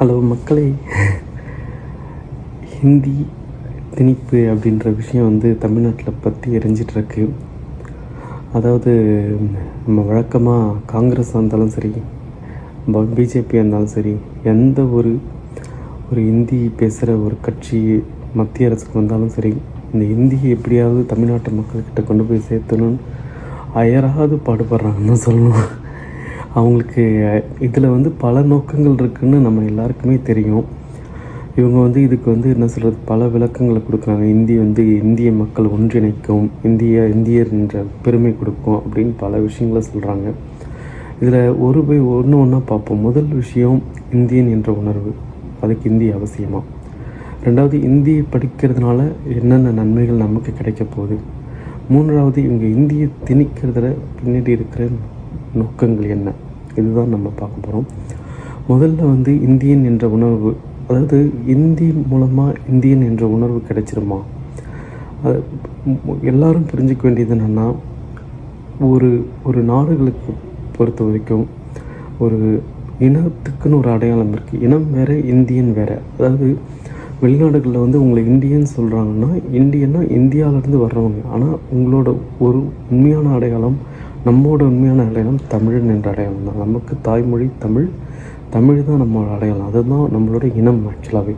Hello மக்களே. ஹிந்தி திணிப்பு அப்படின்ற விஷயம் வந்து தமிழ்நாட்டில் பற்றி எரிஞ்சிட்ருக்கு. அதாவது நம்ம வழக்கமாக காங்கிரஸாக இருந்தாலும் சரி பிஜேபியாக இருந்தாலும் சரி எந்த ஒரு ஒரு ஹிந்தி பேசுகிற ஒரு கட்சி மத்திய அரசுக்கு வந்தாலும் சரி இந்த ஹிந்தியை எப்படியாவது தமிழ்நாட்டு மக்கள்கிட்ட கொண்டு போய் சேர்த்தணும்னு அயராது பாடுபடுறாங்கன்னு தான் சொல்லணும். அவங்களுக்கு இதில் வந்து பல நோக்கங்கள் இருக்குதுன்னு நம்ம எல்லாருக்குமே தெரியும். இவங்க வந்து இதுக்கு வந்து என்ன சொல்கிறது பல விளக்கங்களை கொடுக்குறாங்க. இந்தி வந்து இந்திய மக்கள் ஒன்றிணைக்கும் இந்திய இந்தியர் என்ற பெருமை கொடுக்கும் அப்படின்னு பல விஷயங்களை சொல்கிறாங்க இதில் ஒரு போய் ஒன்று ஒன்றா பார்ப்போம். முதல் விஷயம் இந்தியன் என்ற உணர்வு. அதுக்கு இந்தி அவசியமாக ரெண்டாவது இந்தியை படிக்கிறதுனால என்னென்ன நன்மைகள் நமக்கு கிடைக்க போகுது? மூன்றாவது இவங்க இந்தியை திணிக்கிறதுல பின்னாடி இருக்கிற நோக்கங்கள் என்ன? இதுதான் நம்ம பார்க்க போகிறோம் முதல்ல வந்து இந்தியன் என்ற உணர்வு அதாவது இந்தி மூலமாக இந்தியன் என்ற உணர்வு கிடைச்சிருமா? அது எல்லாரும் புரிஞ்சுக்க வேண்டியது என்னென்னா ஒரு ஒரு நாடுகளுக்கு பொறுத்த வரைக்கும் ஒரு இனத்துக்குன்னு ஒரு அடையாளம் இருக்குது இனம் வேறு இந்தியன் வேறு. அதாவது வெளிநாடுகளில் வந்து உங்களை இந்தியன் சொல்கிறாங்கன்னா இந்தியன்னா இந்தியாவிலேருந்து வர்றவங்க. ஆனால் உங்களோட ஒரு உண்மையான அடையாளம் நம்மோட உண்மையான அடையாளம் தமிழன் என்ற அடையாளம் தான். நமக்கு தாய்மொழி தமிழ் தமிழ் தான் நம்மளோட அடையாளம். அதுதான் நம்மளோட இனம் ஆக்சுவலாகவே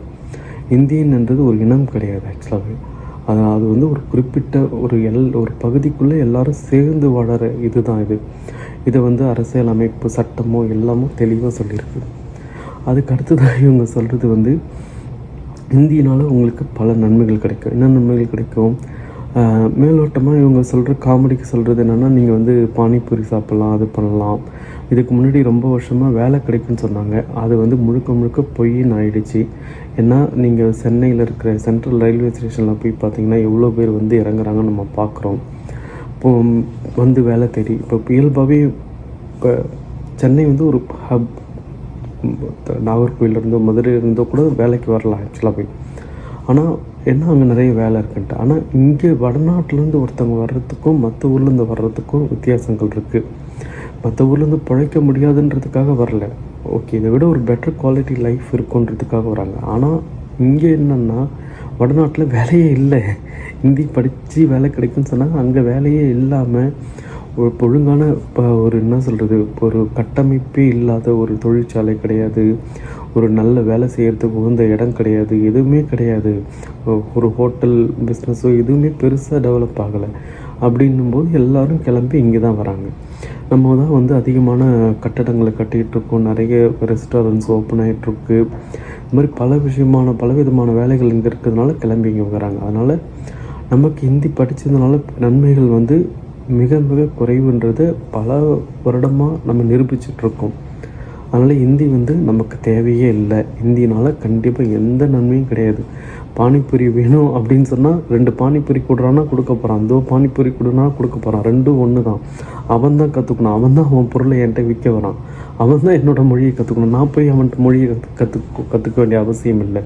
இந்தியன் என்றது ஒரு இனம் கிடையாது ஆக்சுவலாகவே அது அது வந்து ஒரு குறிப்பிட்ட ஒரு எல் ஒரு பகுதிக்குள்ளே எல்லாரும் சேர்ந்து வாழற இதுதான் இது. இதை வந்து அரசியல் அமைப்பு சட்டமோ எல்லாமோ தெளிவாக சொல்லியிருக்கு. அதுக்கு அடுத்ததாக இவங்க சொல்கிறது வந்து இந்தியினால் உங்களுக்கு பல நன்மைகள் கிடைக்கும். என்ன நன்மைகள் கிடைக்கும்? மேலோட்டமாக இவங்க சொல்கிற காமெடிக்கு சொல்கிறது என்னென்னா நீங்கள் வந்து பானிபூரி சாப்பிட்லாம் அது பண்ணலாம். இதுக்கு முன்னாடி ரொம்ப வருஷமாக வேலை கிடைக்குன்னு சொன்னாங்க. அது வந்து முழுக்க முழுக்க பொய்ன்னு ஆயிடுச்சு. ஏன்னா நீங்கள் சென்னையில் இருக்கிற சென்ட்ரல் ரயில்வே ஸ்டேஷனில் போய் பார்த்தீங்கன்னா எவ்வளோ பேர் வந்து இறங்குறாங்கன்னு நம்ம பார்க்குறோம். இப்போ வந்து வேலை தேடி இப்போ இயல்பாகவே இப்போ சென்னை வந்து ஒரு ஹப் நாகர்கோயிலேருந்தோ மதுரையிலேருந்தோ கூட வேலைக்கு வரலாம் ஆக்சுவலாக போய். ஆனால் ஏன்னா அங்கே நிறைய வேலை இருக்குன்ட்டு. ஆனால் இங்கே வடநாட்டிலேருந்து ஒருத்தவங்க வர்றதுக்கும் மற்ற ஊர்லேருந்து வர்றதுக்கும் வித்தியாசங்கள் இருக்குது மற்ற ஊர்லேருந்து பிழைக்க முடியாதுன்றதுக்காக வரல. ஓகே இதை விட ஒரு பெட்டர் குவாலிட்டி லைஃப் இருக்குன்றதுக்காக வராங்க. ஆனால் இங்கே என்னென்னா வடநாட்டில் வேலையே இல்லை. ஹிந்தி படித்து வேலை கிடைக்குன்னு சொன்னாங்க அங்கே வேலையே இல்லாமல் ஒரு ஒழுங்கான இப்போ ஒரு என்ன சொல்கிறது ஒரு கட்டமைப்பே இல்லாத ஒரு தொழிற்சாலை கிடையாது. ஒரு நல்ல வேலை செய்கிறதுக்கு உகந்த இடம் கிடையாது எதுவுமே கிடையாது. ஒரு ஹோட்டல் பிஸ்னஸோ எதுவுமே பெருசாக டெவலப் ஆகலை. அப்படின்னும்போது எல்லாரும் கிளம்பி இங்கே தான் வராங்க. நம்ம தான் வந்து அதிகமான கட்டடங்களை கட்டிகிட்ருக்கோம் நிறைய ரெஸ்டாரண்ட்ஸ் ஓப்பன் ஆகிட்டுருக்கு இந்த மாதிரி பல விஷயமான பல விதமான வேலைகள் இங்கே இருக்கிறதுனால கிளம்பி இங்கே வராங்க. அதனால் நமக்கு ஹிந்தி படித்ததுனால நன்மைகள் வந்து மிக மிக குறைவுன்றதை பல வருடமாக நம்ம நிரூபிச்சிட்ருக்கோம் இருக்கோம். அதனால் ஹிந்தி வந்து நமக்கு தேவையே இல்லை. ஹிந்தினால் கண்டிப்பாக எந்த நன்மையும் கிடையாது. பானிபூரி வேணும் அப்படின்னு சொன்னால் ரெண்டு பானிபூரி கொடுறான்னா கொடுக்க போகிறான் அதோ பானிபூரி கொடுனா கொடுக்க போகிறான் ரெண்டும் ஒன்று தான் அவன் தான் கற்றுக்கணும் அவன் தான் அவன் பொருளை என்கிட்ட விற்க வரான். அவன் தான் என்னோடய மொழியை கற்றுக்கணும் நான் போய் அவன்கிட்ட மொழியை கற்று கற்றுக்க வேண்டிய அவசியம் இல்லை.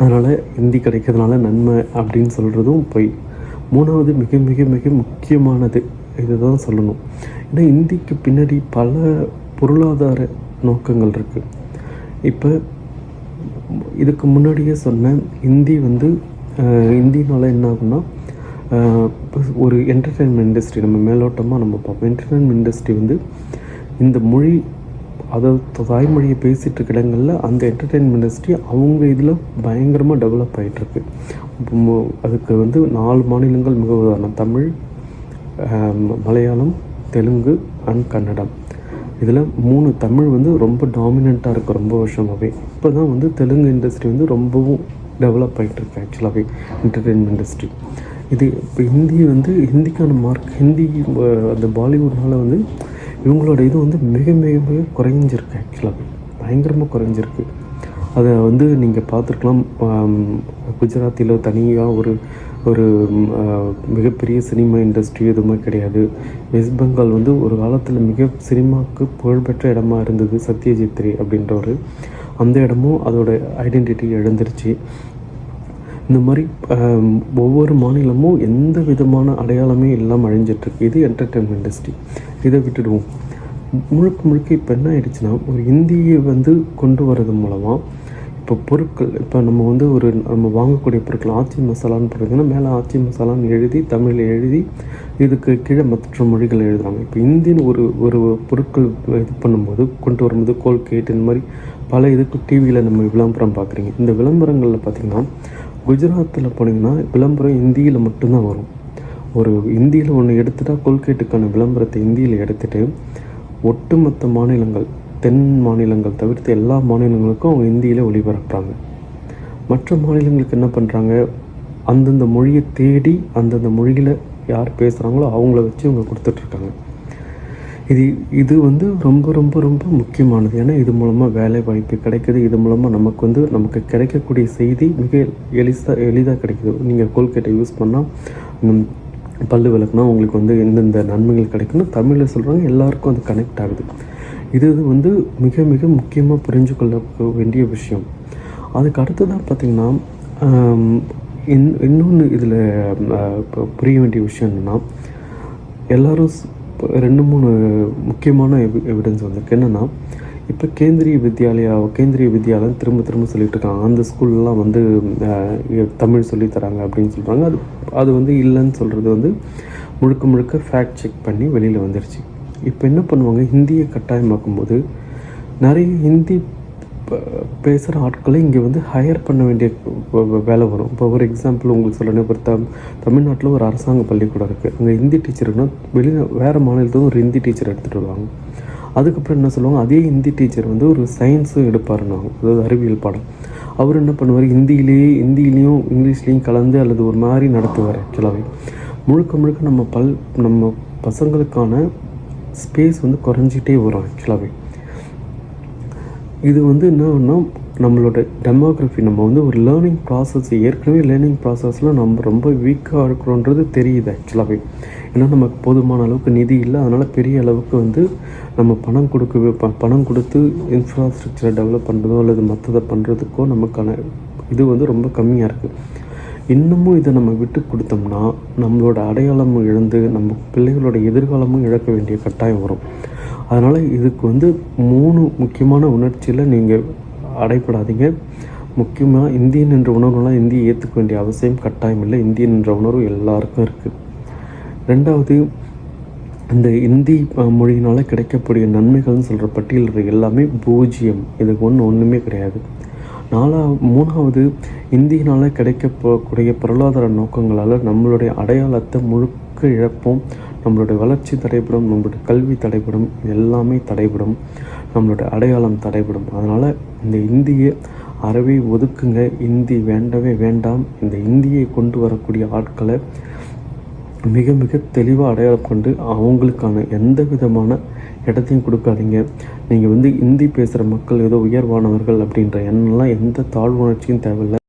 அதனால் ஹிந்தி கிடைக்கிறதுனால நன்மை அப்படின்னு சொல்கிறதும் பொய். மூணாவது மிக மிக மிக முக்கியமானது. இதுதான் சொல்லணும். ஏன்னா ஹிந்திக்கு பின்னாடி பல பொருளாதார நோக்கங்கள் இருக்குது இப்போ இதுக்கு முன்னாடியே சொன்னேன் ஹிந்தி வந்து ஹிந்தினால் ஹிந்தினால என்ன ஆகும்னா இப்போ ஒரு என்டர்டெயின்மெண்ட் இண்டஸ்ட்ரி நம்ம மேலோட்டமாக நம்ம பார்ப்போம். என்டர்டெயின்மெண்ட் இண்டஸ்ட்ரி வந்து இந்த மொழி அதாவது தாய்மொழியை பேசிகிட்டு இருக்க இடங்களில் அந்த என்டர்டெயின்மெண்ட் இண்டஸ்ட்ரி அவங்க இதில் பயங்கரமாக டெவலப் ஆகிட்டுருக்கு அதுக்கு வந்து நாலு மாநிலங்கள் மிக உதாரணம். தமிழ் மலையாளம் தெலுங்கு அண்ட் கன்னடம். இதில் மூணு தமிழ் வந்து ரொம்ப டாமினண்ட்டாக இருக்குது ரொம்ப வருஷமாகவே இப்போ தான் வந்து தெலுங்கு இண்டஸ்ட்ரி வந்து ரொம்பவும் டெவலப் ஆகிட்டு இருக்கு ஆக்சுவலாகவே என்டர்டெயின்மெண்ட் இண்டஸ்ட்ரி இது இப்போ ஹிந்தி வந்து ஹிந்திக்கான மார்க் ஹிந்தி அந்த பாலிவுட்னால் வந்து இவங்களோட இது வந்து மிக மிக மிக குறைஞ்சிருக்கு ஆக்சுவலாகவே பயங்கரமாக குறைஞ்சிருக்கு. அதை வந்து நீங்கள் பார்த்துருக்கலாம் குஜராத்தியில் தனியாக ஒரு ஒரு மிகப்பெரிய சினிமா இண்டஸ்ட்ரி எதுவுமே கிடையாது. வெஸ்ட் பெங்கால் வந்து ஒரு காலத்தில் மிக சினிமாவுக்கு புகழ்பெற்ற இடமா இருந்தது சத்யஜித் ரே அப்படின்ற ஒரு அந்த இடமும் அதோட ஐடென்டிட்டி எழுந்துருச்சு இந்த மாதிரி ஒவ்வொரு மாநிலமும் எந்த விதமான அடையாளமே இல்லாமல் அழிஞ்சிட்ருக்கு. இது என்டர்டெயின்மெண்ட் இண்டஸ்ட்ரி இதை விட்டுடுவோம். முழுக்க முழுக்க இப்போ என்ன ஆயிடுச்சுன்னா ஒரு இந்தியை வந்து கொண்டு வர்றது மூலமாக இப்போ பொருட்கள் இப்போ நம்ம வந்து ஒரு நம்ம வாங்கக்கூடிய பொருட்கள் ஆச்சி மசாலான்னு பார்த்தீங்கன்னா மேலே ஆச்சி மசாலான்னு எழுதி தமிழில் எழுதி இதுக்கு கீழே மற்ற மொழிகள் எழுதுறாங்க. இப்போ இந்தியன் ஒரு ஒரு பொருட்கள் இது பண்ணும்போது கொண்டு வரும்போது கோல்கேட் இந்த மாதிரி பல இதுக்கு டிவியில் நம்ம விளம்பரம் பார்க்குறீங்க. இந்த விளம்பரங்களில் பார்த்திங்கன்னா குஜராத்தில் போனீங்கன்னா விளம்பரம் இந்தியில் மட்டும்தான் வரும். ஒரு இந்தியில் ஒன்று எடுத்துட்டால் கோல்கேட்டுக்கான விளம்பரத்தை இந்தியில் எடுத்துகிட்டு ஒட்டுமொத்த மாநிலங்கள் தென் மாநிலங்கள் தவிர்த்து எல்லா மாநிலங்களுக்கும் அவங்க இந்தியில் ஒளிபரப்புறாங்க. மற்ற மாநிலங்களுக்கு என்ன பண்ணுறாங்க அந்தந்த மொழியை தேடி அந்தந்த மொழியில் யார் பேசுகிறாங்களோ அவங்கள வச்சு இவங்க கொடுத்துட்ருக்காங்க. இது இது வந்து ரொம்ப ரொம்ப ரொம்ப முக்கியமானது. ஏன்னா இது மூலமாக வேலை வாய்ப்பு கிடைக்குது. இது மூலமாக நமக்கு வந்து நமக்கு கிடைக்கக்கூடிய செய்தி மிக எளிசாக எளிதாக கிடைக்குது. நீங்கள் கோல்கேட்டை யூஸ் பண்ணால் பல்லு விளக்குனா உங்களுக்கு வந்து எந்தெந்த நன்மைகள் கிடைக்குன்னு தமிழில் சொல்கிறாங்க எல்லாருக்கும் அது கனெக்ட் ஆகுது. இது வந்து மிக மிக முக்கியமாக புரிஞ்சு கொள்ள வேண்டிய விஷயம். அதுக்கு அடுத்ததாக பார்த்திங்கன்னா இன் இன்னொன்று இதில் இப்போ புரிய வேண்டிய விஷயம் என்னென்னா எல்லோரும் ரெண்டு மூணு முக்கியமான எவி எவிடன்ஸ் வந்திருக்கு. என்னென்னா இப்போ கேந்திரிய வித்யாலயா கேந்திரிய வித்யாலயம் திரும்ப திரும்ப சொல்லிகிட்டு இருக்காங்க அந்த ஸ்கூல்லாம் வந்து தமிழ் சொல்லித்தராங்க அப்படின்னு சொல்கிறாங்க அது அது வந்து இல்லைன்னு சொல்கிறது வந்து முழுக்க முழுக்க ஃபேக்ட் செக் பண்ணி வெளியில் வந்துருச்சு. இப்போ என்ன பண்ணுவாங்க? ஹிந்தியை கட்டாயமாக்கும் போது நிறைய ஹிந்தி பேசுகிற ஆட்களை இங்கே வந்து ஹையர் பண்ண வேண்டிய வேலை வரும். இப்போ ஒரு எக்ஸாம்பிள் உங்களுக்கு சொல்லணும். இப்போ தம் தமிழ்நாட்டில் ஒரு அரசாங்க பள்ளிக்கூடம் இருக்குது அங்கே ஹிந்தி டீச்சர்னால் வெளியே வேறு மாநிலத்தில் ஒரு ஹிந்தி டீச்சர் எடுத்துகிட்டு வருவாங்க. அதுக்கப்புறம் என்ன சொல்லுவாங்க? அதே ஹிந்தி டீச்சர் வந்து ஒரு சயின்ஸும் எடுப்பாருன்னு அதாவது அறிவியல் பாடம். அவர் என்ன பண்ணுவார்? ஹிந்தியிலேயே ஹிந்திலையும் இங்கிலீஷ்லேயும் கலந்து அல்லது ஒரு மாதிரி நடத்துவார். ஆக்சுவலாகவே முழுக்க முழுக்க நம்ம பல் நம்ம பசங்களுக்கான ஸ்பேஸ் வந்து குறைஞ்சிக்கிட்டே வரும் ஆக்சுவலாகவே இது வந்து என்னன்னா நம்மளோட டெமோக்ரஃபி நம்ம வந்து ஒரு லேர்னிங் ப்ராசஸ் ஏற்கனவே லேர்னிங் ப்ராசஸில் நம்ம ரொம்ப வீக்காக இருக்கிறோன்றது தெரியுது ஆக்சுவலாகவே ஏன்னா நமக்கு போதுமான அளவுக்கு நிதி இல்லை அதனால் பெரிய அளவுக்கு வந்து நம்ம பணம் கொடுக்க ப பணம் கொடுத்து இன்ஃப்ராஸ்ட்ரக்சரை டெவலப் பண்ணுறதோ அல்லது மற்றதை பண்ணுறதுக்கோ நமக்கான இது வந்து ரொம்ப கம்மியாக இருக்குது இன்னமும் இதை நம்ம விட்டு கொடுத்தோம்னா நம்மளோட அடையாளமும் இழந்து நம்ம பிள்ளைகளோட எதிர்காலமும் இழக்க வேண்டிய கட்டாயம் வரும். அதனால் இதுக்கு வந்து மூணு முக்கியமான உணர்ச்சியில் நீங்கள் அடைப்படாதீங்க முக்கியமாக இந்தியன் என்ற உணர்வுலாம் இந்தியை ஏற்றுக்க வேண்டிய அவசியம் கட்டாயம் இல்லை. இந்தியன் என்ற உணர்வு எல்லாருக்கும் இருக்குது ரெண்டாவது இந்த இந்தி மொழியினால் கிடைக்கக்கூடிய நன்மைகள்னு சொல்கிற பட்டியல் எல்லாமே பூஜ்ஜியம். இதுக்கு ஒன்று ஒன்றுமே கிடையாது. நாலா மூணாவது இந்தியினால் கிடைக்கக்கூடிய பொருளாதார நோக்கங்களால் நம்மளுடைய அடையாளத்தை முழுக்க இழப்போம். நம்மளுடைய வளர்ச்சி தடைபடும் நம்மளுடைய கல்வி தடைபடும் எல்லாமே தடைபடும். நம்மளுடைய அடையாளம் தடைபடும். அதனால் இந்த இந்தியை அறவே ஒதுக்குங்க. இந்தி வேண்டவே வேண்டாம். இந்த இந்தியை கொண்டு வரக்கூடிய ஆட்களை மிக மிக தெளிவாக அடையாளம் கொண்டு அவங்களுக்கான எந்த விதமான இடத்தையும் கொடுக்காதீங்க. நீங்கள் வந்து இந்தி பேசுகிற மக்கள் ஏதோ உயர்வானவர்கள் அப்படின்ற எண்ணெல்லாம் எந்த தாழ்வுணர்ச்சியும் தேவையில்லை.